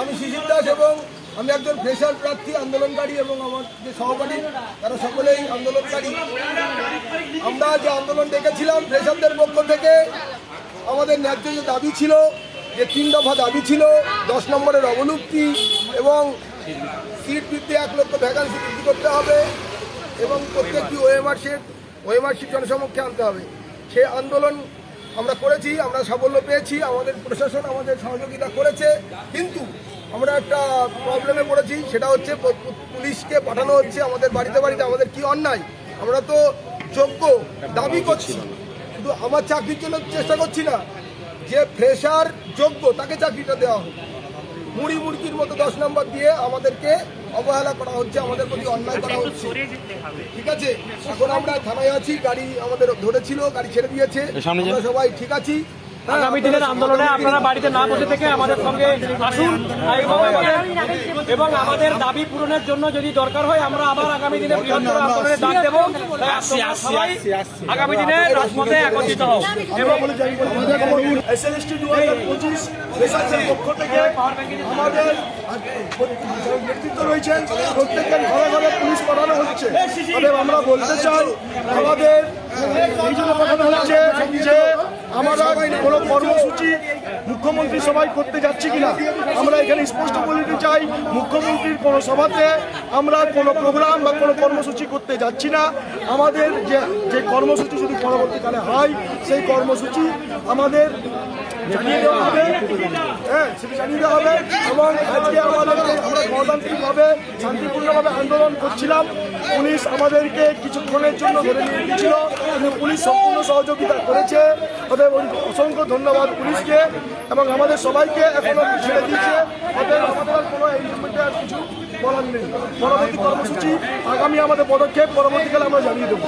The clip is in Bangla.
আমি শিশির দাস এবং আমি একজন ফ্রেশার প্রার্থী, আন্দোলনকারী এবং আমার যে সহপাঠী, তারা সকলেই আন্দোলনকারী। আমরা যে আন্দোলন ডেকেছিলাম ফ্রেশারদের পক্ষ থেকে, আমাদের ন্যায্য যে দাবি ছিল, যে তিন দফা দাবি ছিল, দশ নম্বরের অবলুপ্তি এবং সিট বৃদ্ধি, এক লক্ষ ভ্যাকান্সি বৃদ্ধি করতে হবে এবং প্রত্যেকটি ওএমআর সিট জনসমক্ষে আনতে হবে। সে আন্দোলন আমরা করেছি, আমরা সাফল্য পেয়েছি, আমাদের প্রশাসন আমাদের সহযোগিতা করেছে, কিন্তু আমরা একটা প্রবলেমে পড়েছি, সেটা হচ্ছে পুলিশকে পাঠানো হচ্ছে, আমাদের বাড়িতে বাড়িতে আমাদের কি অন্যায়? আমরা তো যোগ্য দাবি করছি, কিন্তু আমার চাকরির জন্য চেষ্টা করছি না? যে ফ্রেশার যোগ্য, তাকে চাকরিটা দেওয়া হোক। মুড়ি মুড়কির মতো দশ নম্বর দিয়ে আমাদেরকে অবহেলা করা হচ্ছে আমাদের প্রতি অন্যায় করা হচ্ছে। ঠিক আছে? এখন আমরা থানায় আছি গাড়ি আমাদের ধরেছিল গাড়ি ছেড়ে দিয়েছে। আমরা সবাই ঠিক আছি। আগামী দিনের আন্দোলনে আপনারা বাড়িতে না বসে থেকে আমাদের সঙ্গে আসুন এবং আমাদের দাবি পূরণের জন্য যদি দরকার হয় আমরা আবার আগামী দিনে বৃহত্তর ডাক দেবো। সবাই আগামী দিনে রাজপথে একত্রিত হোক এবং আমাদের নেতৃত্ব রয়েছেন। প্রত্যেকের ঘরে ঘরে পুলিশ পাঠানো হচ্ছে। আমরা বলতে চাই আমাদের এই জন্য পাঠানো হচ্ছে যে আমরা কোনো কর্মসূচি মুখ্যমন্ত্রী সভায় করতে যাচ্ছি কিনা? আমরা এখানে স্পষ্ট বলে দিতে চাই, মুখ্যমন্ত্রীর কোনো সভাতে আমরা কোনো প্রোগ্রাম বা কোনো কর্মসূচি করতে যাচ্ছি না। আমাদের যে যে কর্মসূচি যদি পরবর্তীকালে হয়, সেই কর্মসূচি আমাদের জানিয়ে দেওয়া হবে। এবং আজকে শান্তিপূর্ণভাবে আন্দোলন করছিলাম। পুলিশ আমাদেরকে জন্য ধরে সহযোগিতা করেছে। অসংখ্য ধন্যবাদ পুলিশকে এবং আমাদের সবাইকে এখনও ছেড়ে আর কিছু বলার নেই। পরবর্তী কর্মসূচি আগামী আমাদের পদক্ষেপ, পরবর্তীকালে আমরা জানিয়ে দেবো।